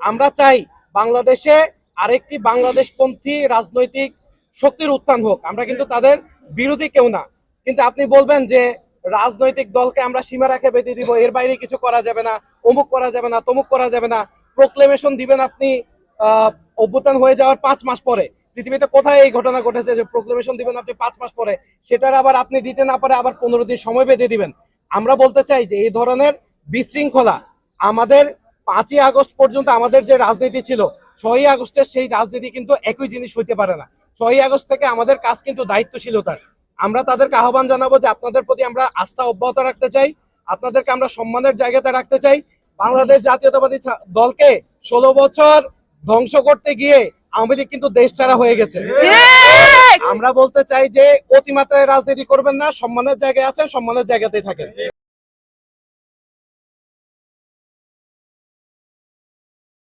আমরা চাই বাংলাদেশে আরেকটি বাংলাদেশপন্থী রাজনৈতিক শক্তির উত্থান হোক। আমরা কিন্তু তাদের বিরোধী কেউ না। কিন্তু আপনি বলবেন যে রাজনৈতিক দলকে আমরা সীমা রেখে বেঁধে দিব, এর বাইরে কিছু করা যাবে না, অমুক করা যাবে না, তমুক করা যাবে না। প্রোক্লেমেশন দিবেন আপনি অভ্যুত্থান হয়ে যাওয়ার পাঁচ মাস পরে। পৃথিবীতে কোথায় এই ঘটনা ঘটেছে যে প্রোক্লেমেশন দিবেন আপনি পাঁচ মাস পরে? সেটার আবার আপনি দিতে না পারে আবার পনেরো দিন সময় বেঁধে দিবেন। আমরা বলতে চাই যে এই ধরনের বিশৃঙ্খলা আমাদের পাঁচই আগস্ট পর্যন্ত আমাদের যে রাজনীতি ছিল ছয়ই আগস্টের সেই রাজনীতি কিন্তু একই জিনিস হইতে পারে না। ছয়ই আগস্ট থেকে আমাদের কাজ কিন্তু দায়িত্বশীলতার। আমরা তাদেরকে আহ্বান জানাব যে আপনাদের প্রতি আমরা আস্থা অব্যাহত রাখতে চাই আপনাদেরকে আমরা সম্মানের জায়গাতে রাখতে চাই। বাংলাদেশ জাতীয়তাবাদী দলকে ষোলো বছর ধ্বংস করতে গিয়ে আওয়ামী লীগ কিন্তু দেশ ছাড়া হয়ে গেছে। আমরা বলতে চাই যে অতিমাত্রায় রাজনীতি করবেন না সম্মানের জায়গায় আছেন সম্মানের জায়গাতেই থাকেন।